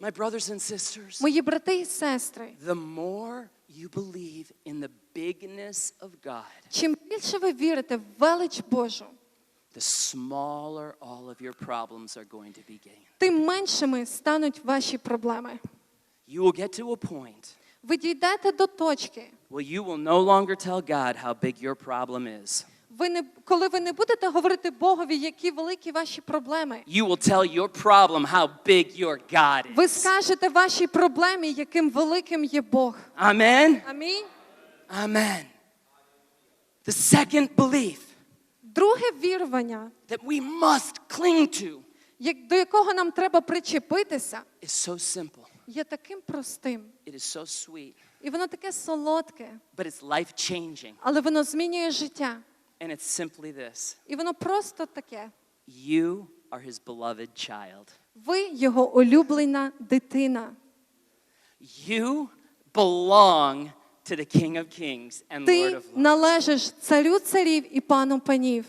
My brothers and sisters, Мої брати і сестри, the more you believe in the bigness of God, чим більше ви вірите в велич Божу, the smaller all of your problems are going to be gained. тим меншими стануть ваші проблеми. You will get to a point Ви дійдете до точки, where you will no longer tell God how big your problem is. Ви не, коли ви не будете говорити Богові, які великі ваші проблеми. You will tell your problem how big your God Ви is. скажете вашій проблемі, яким великим є Бог. Amen? Амінь. Amen. The second belief Друге вірування, that we must cling to як- до якого нам треба причепитися, is so simple. є таким простим. It is so sweet, І воно таке солодке, but it's life changing. але воно змінює життя. And it's simply this І воно просто таке. You are his beloved child. Ви його улюблена дитина. You belong to the King of Kings and Lord of Lords. Ти належиш царю царів і пану панів.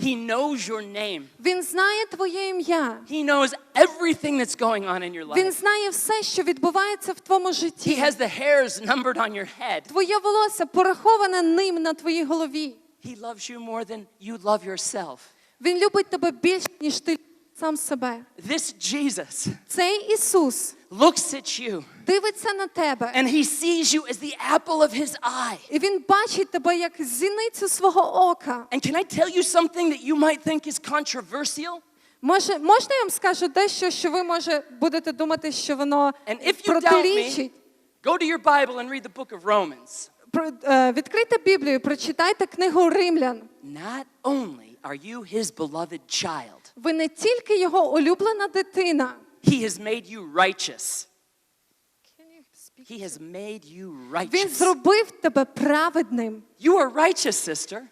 He knows your name. Він знає твоє ім'я. He knows everything that's going on in your life. Він знає все, що відбувається в твоєму житті. He has the hairs numbered on your head. Твоє волосся пораховане ним на твоїй голові. He loves you more than you love yourself. Він любить тебе більше, ніж ти сам себе. This Jesus Цей Ісус looks at you дивиться на тебе, and he sees you as the apple of his eye. і він бачить тебе як зіницю свого ока. And can I tell you something that you might think is controversial? Може, можна я вам скажу дещо, що ви може будете думати, що воно And if you doubt me, протирічить? go to your Bible and read the book of Romans. Е, Відкрийте Біблію, прочитайте книгу Римлян. Not only are you his beloved child, Ви не тільки його улюблена дитина. he has made you righteous. He has made you righteous. Він зробив тебе праведним. You are righteous, sister.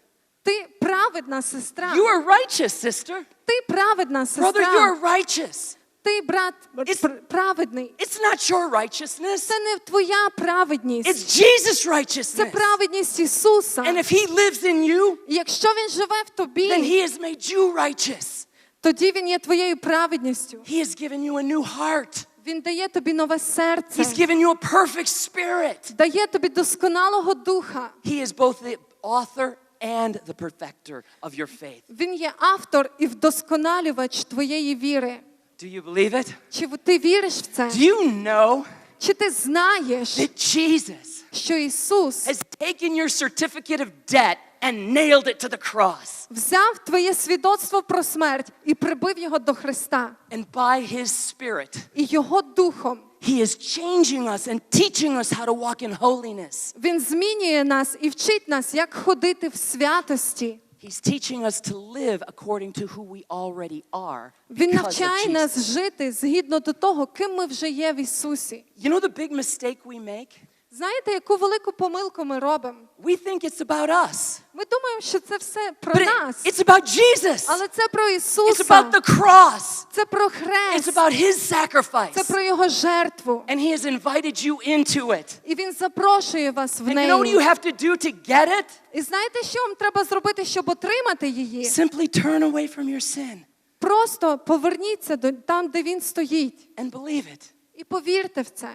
Ти праведна сестра. You are righteous, sister. Ти праведна сестра. Brother, you are righteous. Ти брат It's- праведний. It's not your righteousness. Це не твоя праведність. It's Jesus' righteousness. Це праведність Ісуса. And if he lives in you, Якщо він живе в тобі, then he has made you righteous. тоді він є твоєю праведністю. He has given you a new heart. Він дає тобі нове серце, He's given you a perfect spirit. дає тобі досконалого духа. He is both the author and the perfecter of your faith. Він є автор і вдосконалювач твоєї віри. Do you believe it? Чи ти віриш в це? Do you know Чи ти знаєш, that Jesus що Ісус has taken your certificate of debt and nailed it to the cross? взяв твоє свідоцтво про смерть і прибив його до Христа? And by his spirit, І його духом he is changing us and teaching us how to walk in holiness. Він змінює нас і вчить нас, як ходити в святості. He's teaching us to live according to who we already are. Він навчає нас жити згідно до того, ким ми вже є в Ісусі. You know the big mistake we make? Знаєте, яку велику помилку ми робимо? We think it's about us. Ми думаємо, що це все про But нас, it's about Jesus. але це про It's about the cross. Це про It's about his це sacrifice. про Його жертву. And he has invited you into it. І Він запрошує вас в And you know what you have to do to get it? І знаєте, що вам треба зробити, щоб отримати її? Simply turn away from your sin Просто поверніться до там, де він стоїть, and believe it. і повірте в це.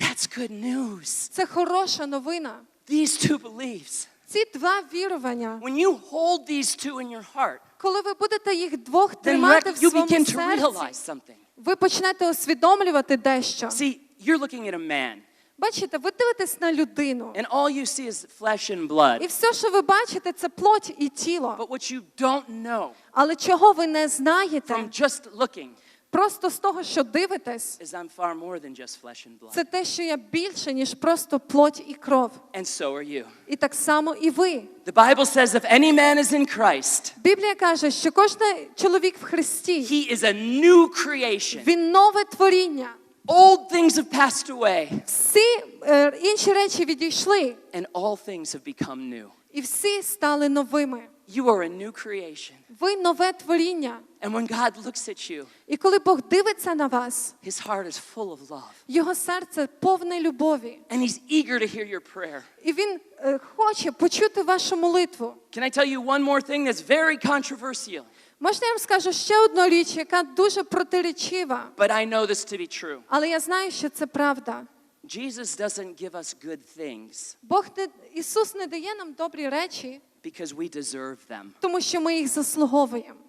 That's good news. Це хороша новина. These two beliefs. Ці два вірування, When you hold these two in your heart, коли ви будете їх двох тримати в своєму серці, ви почнете усвідомлювати дещо. See, you're looking at a man, Бачите, ви дивитесь на людину, and all you see is flesh and blood. і все, що ви бачите, це плоть і тіло. But what you don't know Але чого ви не знаєте, from just looking просто з того, що дивитесь, це те, що я більше, ніж просто плоть і кров. And so are you. І так само і ви. Біблія каже, що кожен чоловік в Христі він нове творіння. Old things have passed away, Всі е, інші речі відійшли, and all things have become new. і всі стали новими. You are a new creation. Ви нове творіння. And when God looks at you, І коли Бог дивиться на вас, his heart is full of love. його серце повне любові, And he's eager to hear your prayer. і він е, хоче почути вашу молитву. Can I tell you one more thing that's very controversial? Можна я вам скажу ще одну річ, яка дуже протиречива, but I know this to be true. але я знаю, що це правда. Jesus doesn't give us good things Бог не Ісус не дає нам добрі речі, because we deserve them. тому що ми їх заслуговуємо.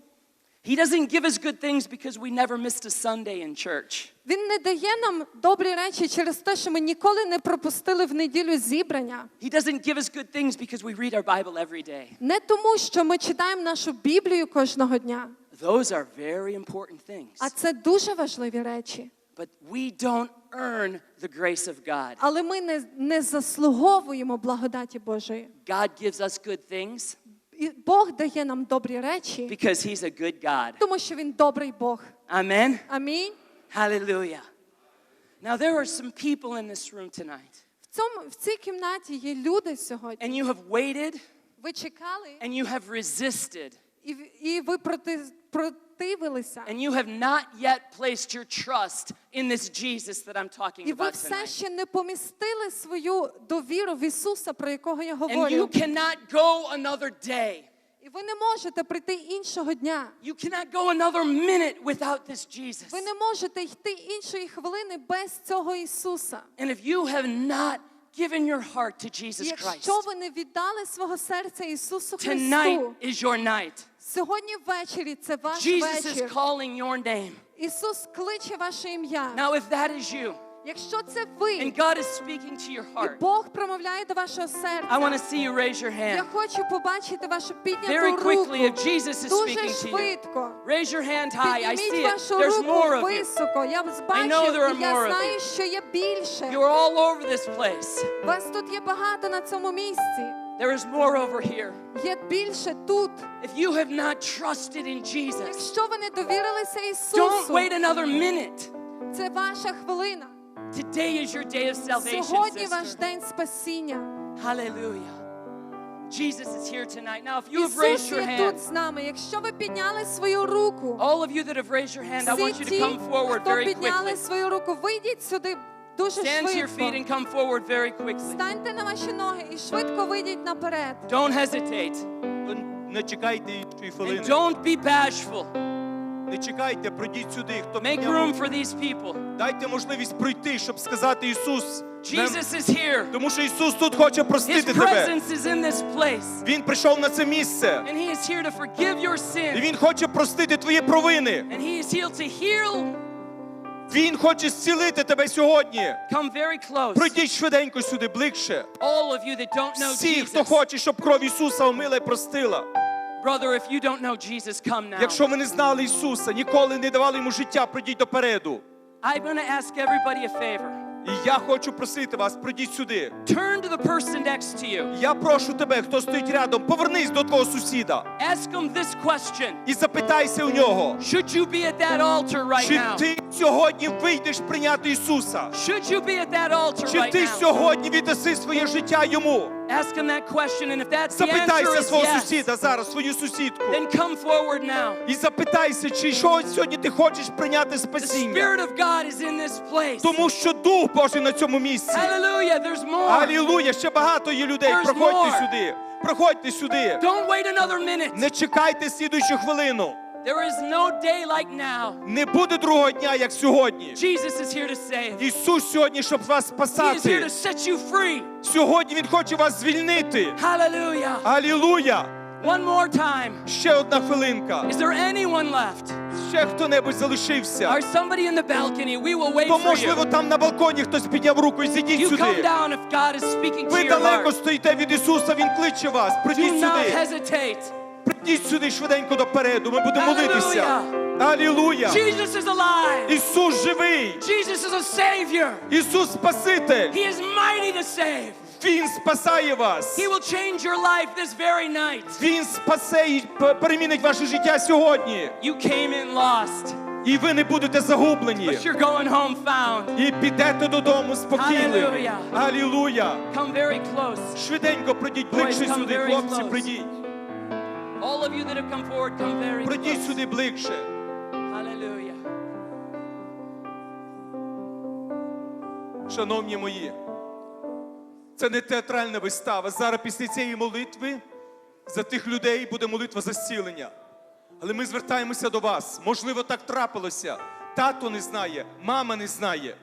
He doesn't give us good things because we never missed a Sunday in church. Він не дає нам добрі речі через те, що ми ніколи не пропустили в неділю зібрання. He doesn't give us good things because we read our Bible every day. Не тому, що ми читаємо нашу Біблію кожного дня, Those are very important things. а це дуже важливі речі. But we don't earn the grace of God. Але ми не, не заслуговуємо благодаті Божої. God gives us good things І Бог дає нам добрі речі, because He's a good God. тому що Він добрий Бог. Amen? Амінь. Hallelujah. Now, there are some people in this room tonight, В, цьому, в цій кімнаті є люди сьогодні. and you have waited Ви чекали, and you have resisted, і, в- і ви проти, противилися. and you have not yet placed your trust in this Jesus that I'm talking І ви about все tonight. ще не помістили свою довіру в Ісуса, про якого я And you говорю. cannot go another day. І ви не можете прийти іншого дня. You cannot go another minute without this Jesus. Ви не можете йти іншої хвилини без цього Ісуса. And if you have not given your heart to І Jesus Christ, якщо ви не віддали свого серця Ісусу tonight is your night. Сьогодні ввечері це ваш Jesus is calling your name. Ісус кличе ваше ім'я. Now, if that is you, Якщо це ви, and God is speaking to your і heart, Бог промовляє до вашого I want to see you raise your я hand. хочу побачити вашу Very quickly, if Jesus is Дуже speaking to you, швидко. raise your hand high. I see Підніміть it. вашу There's more руку of you. високо. Я вас бачу, know there are і я more of знаю, що є більше. You're all over this place. Вас тут є багато на цьому місці. There is more over here. Є більше тут. If you have not trusted in Jesus, Якщо ви не довірилися don't Ісусу, wait another minute. це ваша хвилина. Today is your day of salvation, Сьогодні ваш sister. день спасіння. Hallelujah. Jesus is here tonight. Now, if you have Ісус raised your є hand, тут з нами. Якщо ви підняли свою руку, all of you that have raised your hand, I want всі you to ті, come forward хто very підняли quickly. свою руку, вийдіть сюди дуже Stand to your feet швидко. and come forward very quickly. Станьте на ваші ноги і швидко вийдіть наперед. Don't hesitate. Не чекайте іншої And хвилини. don't be bashful. Не чекайте, пройдіть сюди. Хто Make підняв room руку, for these people. Дайте можливість пройти, щоб сказати Ісус. Jesus is here. Тому що Ісус тут хоче His простити тебе. presence is in this place. Він прийшов на це місце. And He is here to forgive your І sin. Він хоче простити твої провини. And He is here to heal. Він хоче зцілити тебе сьогодні. Come very close. Пройдіть швиденько сюди, ближче. All of you that don't know Всі, хто Jesus. хоче, щоб кров Ісуса омила і простила. Brother, if you don't know Jesus, come now. Якщо ви не знали Ісуса, ніколи не давали йому життя, прийдіть допереду. I'm going to ask everybody a favor. І я хочу просити вас, пройдіть сюди. Turn to the person next to you. Я прошу тебе, хто стоїть рядом, повернись до твого сусіда Ask him this question і запитайся у нього. Should you be at that altar right Чи now? ти сьогодні вийдеш прийняти Ісуса? Should you be at that altar Чи right ти now? сьогодні віддаси своє життя йому? Ask him that question, and if that's the answer Запитайся is свого yes, сусіда зараз, свою сусідку. then come forward now. І запитайся, чи що сьогодні ти хочеш прийняти The спасіння. Spirit of God is in this place. Тому що Дух Божий на цьому місці. Hallelujah, there's more. Алілуя, ще багато є людей. There's Проходьте more. сюди. Проходьте сюди. Don't wait another minute. Не чекайте слідуючу хвилину. There is no day like now. Не буде другого дня, як сьогодні. Jesus is here to save. Ісус сьогодні, щоб вас He is here спасати. to set you free. Сьогодні Він хоче вас звільнити. Hallelujah. Алілуя! One more time. Ще одна хвилинка. Is there anyone left? Ще хто-небудь залишився. Or somebody in the balcony? We will wait То for можливо you. там на балконі хтось підняв руку і зійдіть You come сюди. down if God is speaking to Ви your далеко heart. стоїте від Ісуса, Він кличе вас. Do Прийдіть not сюди. hesitate. Прийдіть сюди швиденько допереду. Ми будемо молитися. Алілуя. Алілуя! Jesus is alive. Ісус живий! Jesus is a savior. Ісус Спаситель! He is mighty to save. Він спасає вас! He will change your life this very night. Він спасе і перемінить ваше життя сьогодні. You came in lost, І ви не будете загублені. but you're going home found. І підете додому спокійними. Алілуя. Алілуя! Come very close. Швиденько прийдіть ближче сюди, хлопці, прийдіть. All of you that have come forward, come very Прийдіть close. сюди ближче. Hallelujah. Шановні мої, це не театральна вистава. Зараз після цієї молитви за тих людей буде молитва за зцілення. Але ми звертаємося до вас. Можливо, так трапилося. Тато не знає, мама не знає.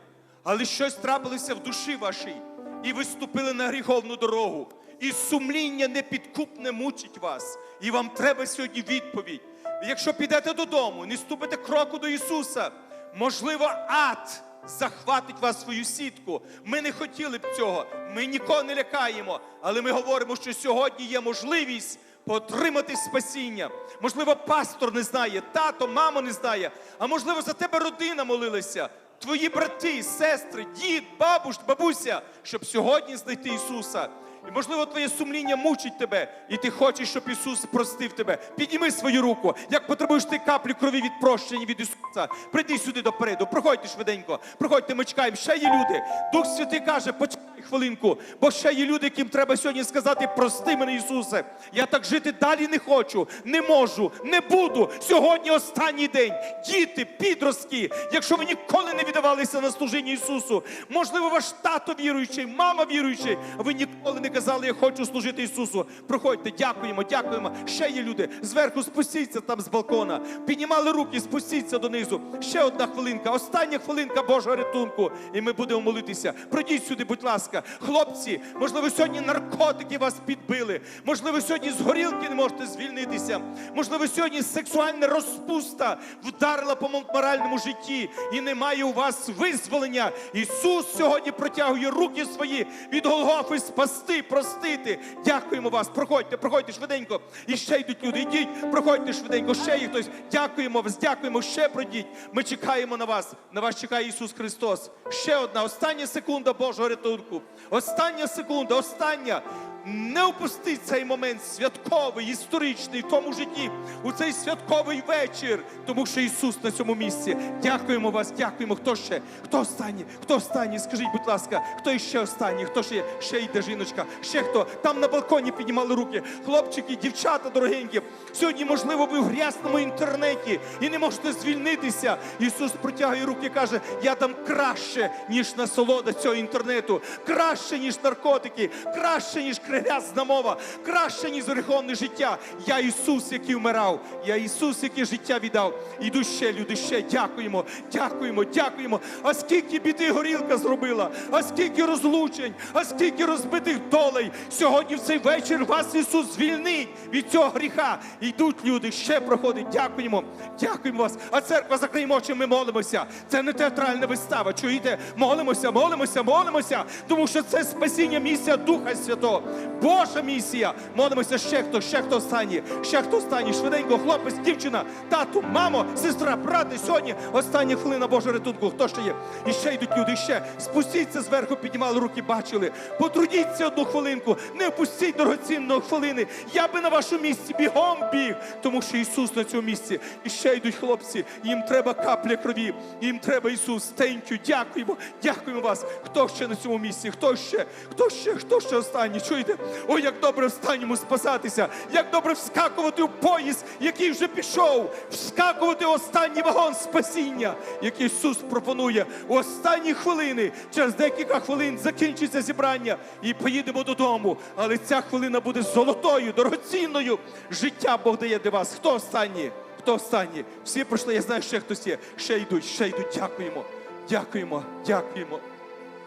Але щось трапилося в душі вашій, і ви ступили на гріховну дорогу. І сумління непідкупне мучить вас. І вам треба сьогодні відповідь. Якщо підете додому, не ступите кроку до Ісуса, можливо, ад захватить вас свою сітку. Ми не хотіли б цього. Ми нікого не лякаємо, але ми говоримо, що сьогодні є можливість отримати спасіння. Можливо, пастор не знає, тато, мама не знає, а можливо, за тебе родина молилася. Твої брати, сестри, дід, бабуш, бабуся, щоб сьогодні знайти Ісуса. І можливо, твоє сумління мучить тебе, і ти хочеш, щоб Ісус простив тебе. Підніми свою руку, як потребуєш ти каплю крові від прощення від Ісуса. Прийди сюди допереду, проходьте швиденько, проходьте, ми чекаємо. Ще є люди. Дух Святий каже, почекай хвилинку, бо ще є люди, яким треба сьогодні сказати, прости мене, Ісусе. Я так жити далі не хочу, не можу, не буду. Сьогодні останній день. Діти, підростки, якщо ви ніколи не віддавалися на служіння Ісусу, можливо, ваш тато віруючий, мама віруючий, а ви ніколи не казали, я хочу служити Ісусу. Проходьте, дякуємо, дякуємо. Ще є люди. Зверху спустіться там з балкона. Піднімали руки, спустіться донизу. Ще одна хвилинка, остання хвилинка Божого рятунку. І ми будемо молитися. Пройдіть сюди, будь ласка. Хлопці, можливо, сьогодні наркотики вас підбили. Можливо, сьогодні з горілки не можете звільнитися. Можливо, сьогодні сексуальна розпуста вдарила по моральному житті і немає у вас визволення. Ісус сьогодні протягує руки свої від Голгофи спасти, простити. Дякуємо вас. Проходьте, проходьте швиденько. І ще йдуть люди. Йдіть, проходьте швиденько. Ще є хтось. Дякуємо вас, дякуємо. Ще пройдіть. Ми чекаємо на вас. На вас чекає Ісус Христос. Ще одна остання секунда Божого рятунку. Остання секунда, остання. Не опустіть цей момент святковий, історичний в тому житті, у цей святковий вечір, тому що Ісус на цьому місці. Дякуємо вас, дякуємо. Хто ще? Хто останній? Хто останній? Скажіть, будь ласка, хто іще останній? Хто ще є? Ще йде жіночка? Ще хто? Там на балконі піднімали руки. Хлопчики, дівчата дорогенькі. Сьогодні, можливо, ви в грязному інтернеті і не можете звільнитися. Ісус протягує руки і каже: Я дам краще, ніж насолода цього інтернету, краще, ніж наркотики, краще, ніж грязна мова, краще, ніж гріховне життя. Я Ісус, який вмирав, я Ісус, який життя віддав. Іду ще, люди, ще дякуємо, дякуємо, дякуємо. А скільки біди горілка зробила, а скільки розлучень, а скільки розбитих долей. Сьогодні в цей вечір вас Ісус звільнить від цього гріха. Йдуть люди, ще проходить. Дякуємо, дякуємо вас. А церква закриємо очі, ми молимося. Це не театральна вистава. Чуєте? Молимося, молимося, молимося, тому що це спасіння місія Духа Святого. Божа місія. Молимося ще хто, ще хто останній, ще хто останній. Швиденько, хлопець, дівчина, тату, мамо, сестра, брати. Сьогодні остання хвилина Божого рятунку. Хто ще є? І ще йдуть люди, ще. Спустіться зверху, піднімали руки, бачили. Потрудіться одну хвилинку, не опустіть дорогоцінної хвилини. Я би на вашому місці бігом біг, тому що Ісус на цьому місці. І ще йдуть хлопці. Їм треба капля крові. Їм треба Ісус. Тенькю, дякуємо, дякуємо вас. Хто ще на цьому місці? Хто ще? Хто ще? Хто ще останній? Чуєте? Ой, як добре останньому спасатися, як добре вскакувати в поїзд, який вже пішов, вскакувати в останній вагон спасіння, який Ісус пропонує у останні хвилини. Через декілька хвилин закінчиться зібрання і поїдемо додому. Але ця хвилина буде золотою, дорогоцінною. Життя Бог дає для вас. Хто останній? Хто останній? Всі пройшли, я знаю, ще хтось є. Ще йдуть, ще йдуть. Дякуємо. Дякуємо, дякуємо,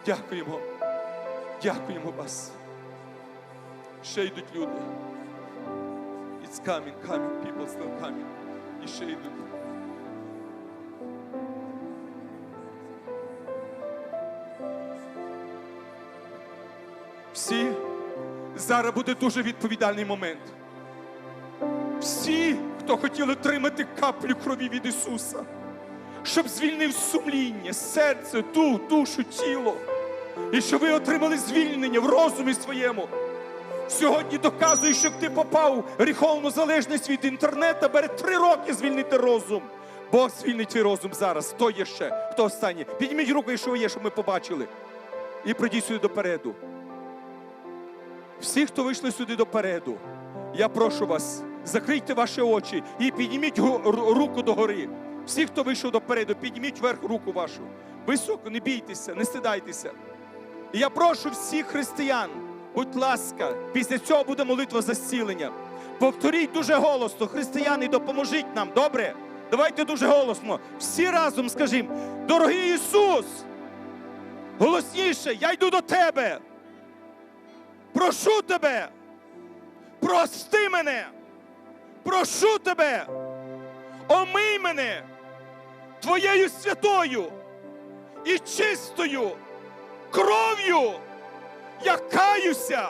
дякуємо, дякуємо вас. Ще йдуть люди. It's coming, coming, people still coming. І ще йдуть. Всі зараз буде дуже відповідальний момент. Всі, хто хотіли отримати каплю крові від Ісуса, щоб звільнив сумління, серце, дух, душу, тіло. І щоб ви отримали звільнення в розумі своєму. Сьогодні доказує, що ти попав в гріховну залежність від інтернету, бере три роки звільнити розум. Бог звільнить твій розум зараз. Хто є ще? Хто останній? Підніміть руку, якщо ви є, щоб ми побачили. І прийдіть сюди допереду. Всі, хто вийшли сюди допереду, я прошу вас, закрийте ваші очі і підніміть руку догори. Всі, хто вийшов допереду, підніміть вверх руку вашу. Високо, не бійтеся, не стидайтеся. І я прошу всіх християн, будь ласка, після цього буде молитва за зцілення. Повторіть дуже голосно. Християни, допоможіть нам, добре? Давайте дуже голосно. Всі разом скажімо, дорогий Ісус, голосніше, я йду до тебе. Прошу тебе, прости мене, прошу тебе, омий мене твоєю святою і чистою кров'ю. Я каюся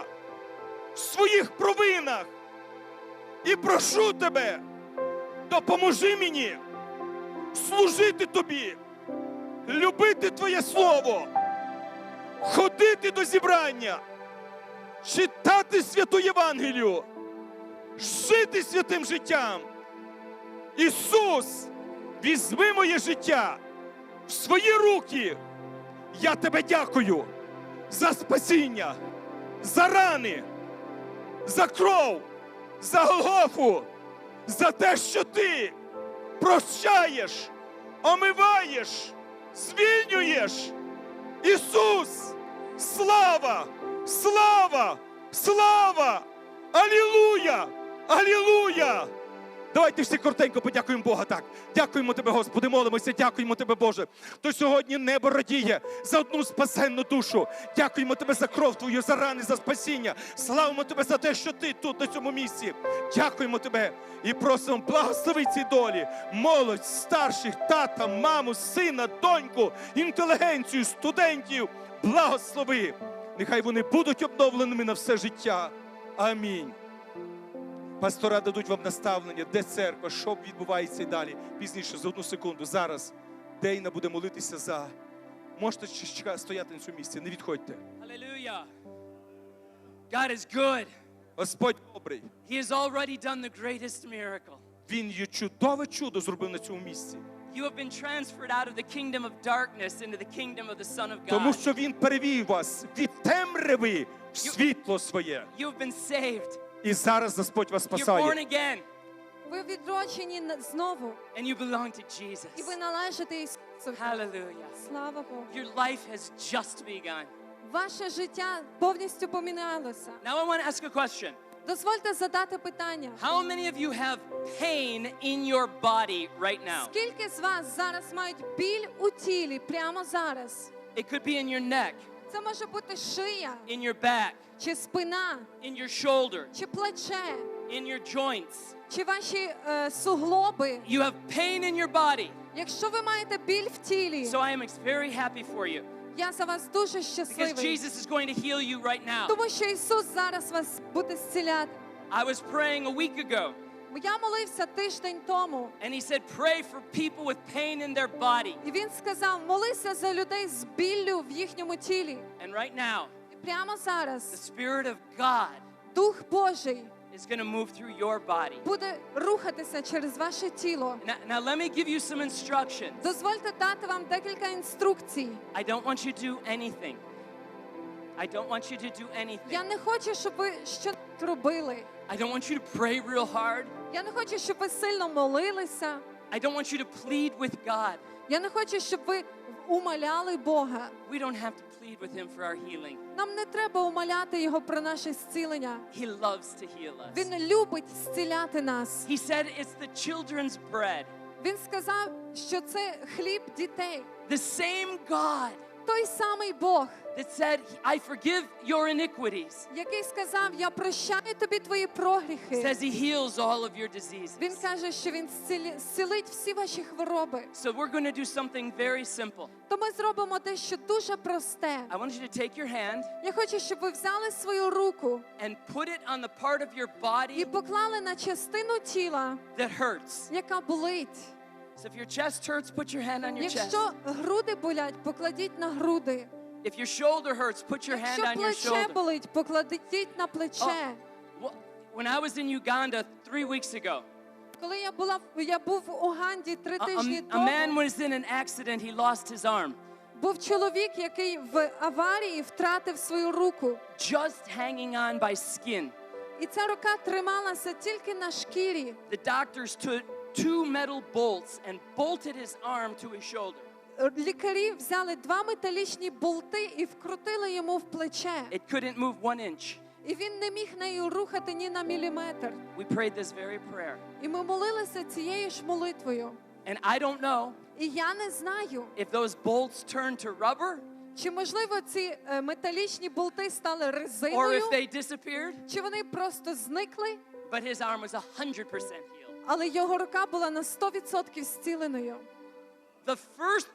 в своїх провинах і прошу тебе, допоможи мені служити тобі, любити Твоє Слово, ходити до зібрання, читати святу Євангелію, жити святим життям. Ісус, візьми моє життя в свої руки. Я тебе дякую за спасіння, за рани, за кров, за Голгофу, за те, що ти прощаєш, омиваєш, звільнюєш. Ісус, слава, слава, слава! Алілуя! Алілуя! Давайте всі коротенько подякуємо Бога так. Дякуємо тебе, Господи, молимося, дякуємо тебе, Боже. То сьогодні небо радіє за одну спасенну душу. Дякуємо тебе за кров твою, за рани, за спасіння. Славимо тебе за те, що ти тут, на цьому місці. Дякуємо тебе і просимо благослови ці долі, молодь, старших, тата, маму, сина, доньку, інтелігенцію, студентів. Благослови. Нехай вони будуть обновленими на все життя. Амінь. Пастора дадуть вам наставлення, де церква, що відбувається і далі. Пізніше, за одну секунду. Зараз Дейна буде молитися за. Можете стояти на цьому місці, не відходьте. Hallelujah. God is good. Господь добрий. He has already done the greatest miracle. Він є чудове чудо зробив на цьому місці. You have been transferred out of the kingdom of darkness into the kingdom of the Son of Тому що він перевів вас від темряви в світло своє. You have been saved. І зараз Господь вас You're born спасає. again, Ви відроджені на- знову, and you belong to і Jesus. ви належите Ісусу. Hallelujah. Слава Богу. Your life has just begun. Ваше життя повністю помінялося. Now I want to ask a question. Дозвольте задати питання. How many of you have pain in your body right now? Скільки з вас зараз мають біль у тілі прямо зараз? It could be in your neck, Це може бути шия, in your back, чи спина, in your shoulder, чи плече, in your joints. чи ваші е, суглоби. You have pain in your body. Якщо ви маєте біль в тілі, So I am ex- very happy for you я за вас дуже because щасливий. Jesus is going to heal you right now. Тому що Ісус зараз вас буде зціляти. I was praying a week ago Я молився тиждень тому, and he said, Pray for people with pain in their body. і він сказав: молися за людей з біллю в їхньому тілі. And right now, І прямо зараз, the Spirit of God Дух Божий is going to move through your body. буде рухатися через ваше тіло. Now, now, let me give you some instructions. Дозвольте дати вам декілька інструкцій. I don't want you to do anything. I don't want you to do anything. Я не хочу, щоб ви щось робили. I don't want you to pray real hard. Я не хочу, щоб ви сильно молилися. I don't want you to plead with God. Я не хочу, щоб ви умоляли Бога. We don't have to plead with Him for our healing. Нам не треба умоляти Його про наше зцілення. He loves to heal us. Він любить зціляти нас. He said it's the children's bread. Він сказав, що це хліб дітей. The same God Той самий Бог, that said, I forgive your iniquities, який сказав: Я прощаю тобі твої прогріхи. says He heals all of your Він каже, що він зцілі- зцілить всі ваші хвороби. So we're going to do something very simple. То ми зробимо дещо дуже просте. I want you to take your hand Я хочу, щоб ви взяли свою руку and put it on the part of your і body поклали на частину тіла, that hurts. яка болить. So if your chest hurts, put your hand on your chest. Якщо груди болять, покладіть на груди. If your shoulder hurts, put your hand Якщо on your плече shoulder. болить, покладіть на плече. Oh, wh- when I was in Uganda three weeks ago, Коли я була в- я був в Уганді три a, тижні a- a man тому, was in an accident. He lost his arm. був чоловік, який в аварії втратив свою руку. just hanging on by skin. І ця рука трималася тільки на шкірі. The doctors took two metal bolts and bolted his arm to his shoulder. Лікарі взяли два металічні болти і вкрутили йому в плече. It couldn't move one inch. І він не міг нею рухати ні на міліметр. We prayed this very prayer. І ми молилися цією ж молитвою. And I don't know І я не знаю, if those bolts turned to rubber чи можливо ці е, металічні болти стали or резиною, if they disappeared, чи вони просто зникли, but his arm was 100% healed. Але його рука була на 100% зціленою. The first,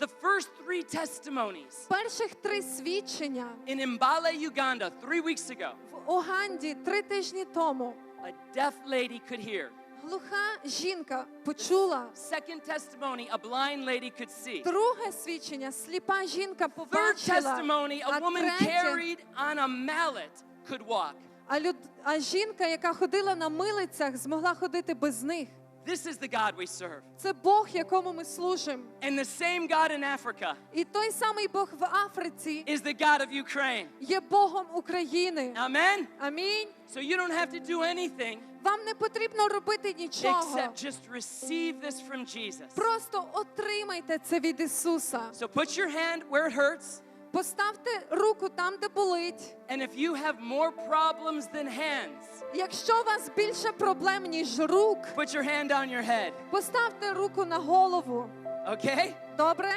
the first three testimonies Перших три свідчення in Mbale, Uganda, three weeks ago, в Уганді три тижні тому a deaf lady could hear. глуха жінка почула. Second testimony, a blind lady could see. Друге свідчення сліпа жінка Third testimony, a woman carried on a mallet could walk. А, люд, а жінка, яка ходила на милицях, змогла ходити без них. This is the God we serve. Це Бог, якому ми служимо. And the same God in Africa І той самий Бог в Африці is the God of Ukraine. є Богом України. Amen? Амінь. So you don't have to do anything Вам не потрібно робити нічого. except just receive this from Jesus. Просто отримайте це від Ісуса. So put your hand where it hurts. Поставте руку там, де болить. And if you have more problems than hands, Якщо у вас більше проблем, ніж рук, put your hand on your head. поставте руку на голову. Okay? Добре?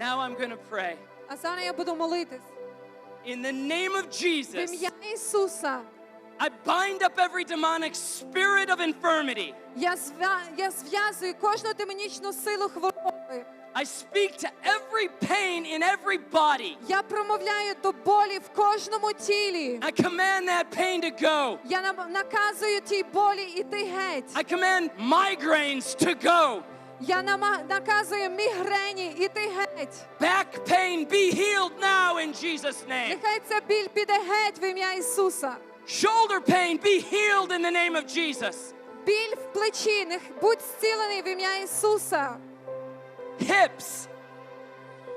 Now I'm going to pray. А зараз я буду молитись. In the name of В ім'я Ісуса. I bind up every demonic spirit of infirmity. Я зв'язую кожну демонічну силу хвороби. I speak to every pain in every body. Я промовляю до болі в кожному тілі. I command that pain to go. Я наказую тій болі іти геть. I command migraines to go. Я наказую мігрені іти геть. Back pain be healed now in Jesus' name. Нехай ця біль піде геть в ім'я Ісуса. Shoulder pain be healed in the name of Jesus. Біль в плечі, будь зцілений в ім'я Ісуса. Hips.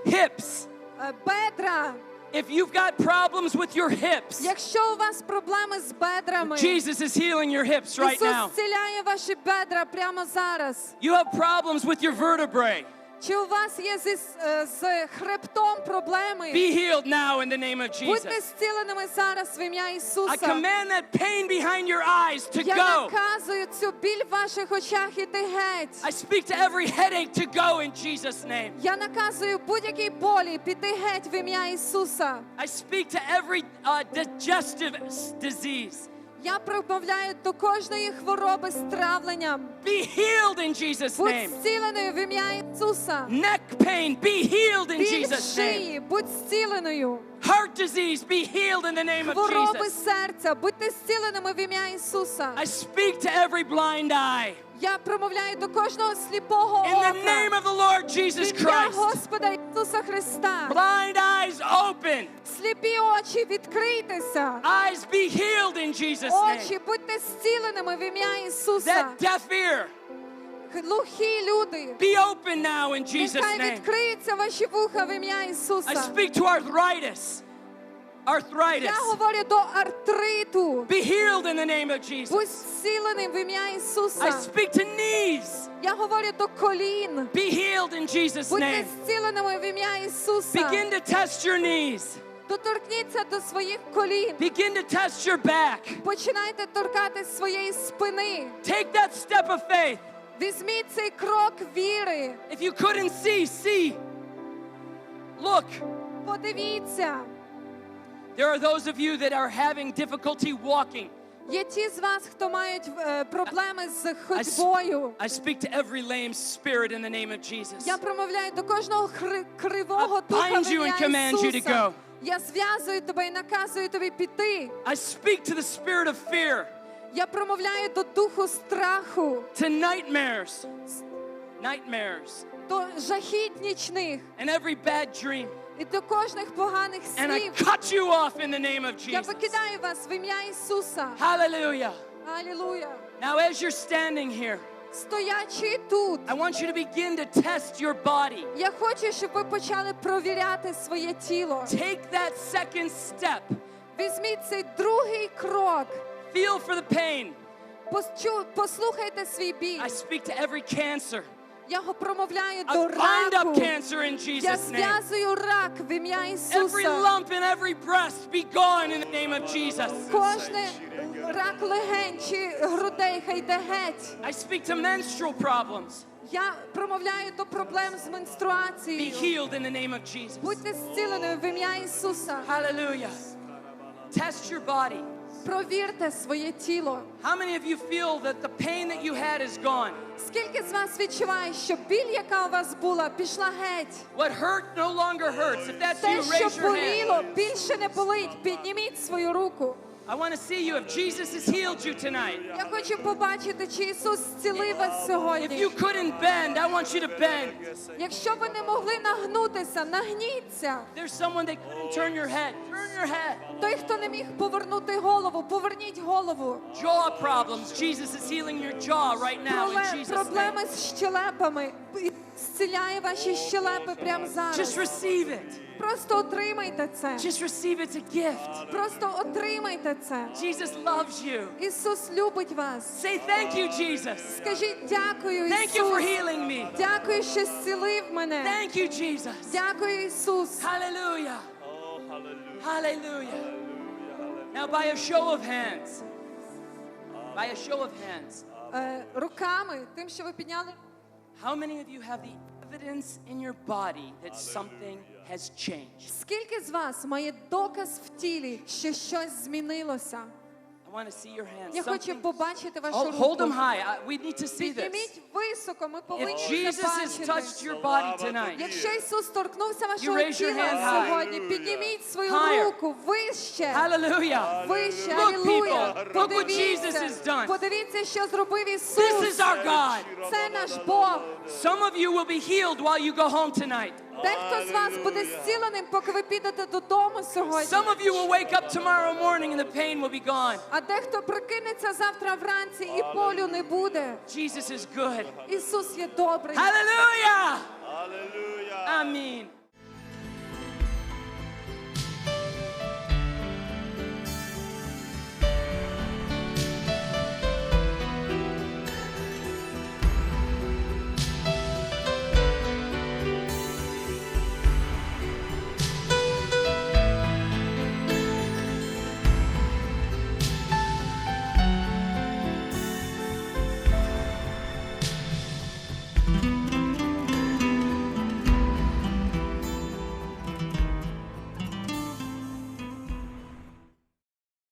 Hips. Е, Бедра. If you've got problems with your hips, Якщо у вас проблеми з бедрами, Jesus is healing your hips right Ісус now. зціляє ваші бедра прямо зараз. You have problems with your vertebrae. Чи у вас є зі, е, з хребтом проблеми? Be healed now in the name of Будьте Jesus. зціленими зараз в ім'я I Ісуса. command that pain behind your eyes to Я go. наказую цю біль в ваших очах іти геть. I speak to every headache to go in Jesus' name. Я наказую будь-якій болі піти геть в ім'я Ісуса. I speak to every uh, digestive disease. Я промовляю до кожної хвороби з травленням. Be healed in Jesus' Будь name. зціленою в ім'я Ісуса. Neck pain, be healed in Біль Jesus' name. шиї, будь зціленою. Heart disease, be healed in the name of Хвороби Jesus. серця, будьте зціленими в ім'я Ісуса. I speak to every blind eye Я промовляю до кожного сліпого in the name of the Lord Jesus Christ. Господа Ісуса Христа. Blind eyes open, Сліпі очі, відкрийтеся. eyes be healed in Jesus' name. Очі, будьте зціленими в ім'я Ісуса. That deaf ear, Глухі люди. be open now in Jesus' Нехай відкриються ваші вуха в ім'я I speak to arthritis, arthritis, Я говорю до артриту. be healed in the name of Будь Jesus. зціленим в ім'я I Ісуса. speak to knees, Я говорю до колін. be healed in Jesus' Будьте name. зціленими в ім'я Ісуса. Begin to test your knees, Доторкніться до своїх колін. begin to test your back. Починайте торкати своєї спини. Take that step of faith. Візьміть цей крок віри. If you couldn't see, see. Look, Подивіться. there are those of you that are having difficulty walking. Є ті з вас, хто мають е, проблеми з I, s- ходьбою. I speak to every lame spirit in the name of Jesus. Я промовляю до кожного хри- кривого I духа bind в you and ім'я command you to Ісуса. go. Я зв'язую тебе і наказую тобі піти. I speak to the spirit of fear, Я промовляю до духу страху, to nightmares, nightmares, до жахіть нічних and every bad dream. і до кожних поганих And I снів. cut you off in the name of Я Jesus. покидаю вас в ім'я Ісуса. Hallelujah. Алілуя. Now, as you're standing here, Стоячи тут, I want you to begin to test your body. я хочу, щоб ви почали провіряти своє тіло. Take that second step. Візьміть цей другий крок. Feel for the pain. Посчу- Послухайте свій біль. I speak to every cancer, Я його промовляю до раку. Я зв'язую рак в ім'я Every Ісуса. lump in every breast be gone in the name of Jesus. Кожне рак легень чи грудей хай йде геть. I speak to menstrual problems. Я промовляю до проблем з Be менструацією. healed in the name of Jesus. Будьте зціленою в ім'я Ісуса. Hallelujah. Test your body. Провірте своє тіло. How many of you feel that the pain that you had is gone? Скільки з вас відчуває, що біль, яка у вас була, пішла геть? What hurt no longer hurts. If that's Те, you, що raise your hand. боліло, більше не болить. Підніміть свою руку. I want to see you if Jesus has healed you tonight. Я хочу побачити, чи Ісус зцілив вас If сьогодні. you couldn't bend, I want you to bend. Якщо ви не могли нагнутися, нагніться. There's someone that couldn't turn your head. Turn your head. Той, хто не міг повернути голову, поверніть голову. Jaw problems. Jesus is healing your jaw right now in Пробле- Jesus' name. Проблеми з щелепами. Зціляє ваші щелепи прямо Just зараз. receive it. Просто отримайте це. Just receive it. It's a gift. Просто отримайте це. Jesus loves you. Ісус любить вас. Say thank you, Jesus. Скажіть дякую, Thank you for Ісус. healing me. Дякую, що зцілив мене. Thank you, Jesus. Дякую, Ісус. Hallelujah. Hallelujah. Now, by a show of hands, by a show of hands, Е, руками, тим, що ви підняли. how many of you have the evidence in your body that something has changed? Скільки з вас має доказ в тілі, що щось змінилося? I want to see your hands. Я хочу Something- побачити вашу Hold, hold them high. I- we need to see this. Підніміть високо, ми If повинні Jesus це has touched бачити. your body tonight, Якщо Ісус торкнувся вашого raise your тіла high. сьогодні, підніміть свою Higher. руку вище. hallelujah. Вище, Look, алілуя. people, look what Jesus has Подивіться, done. подивіться, що зробив This Ісус. is our God. Це наш Бог. Some of you will be healed while you go home tonight. Дехто з вас буде зціленим, поки ви підете додому сьогодні. Some of you will wake up tomorrow morning and the pain will be gone. А дехто прокинеться завтра вранці і болю не буде. Jesus is good. Ісус є добрий. Hallelujah. Mean,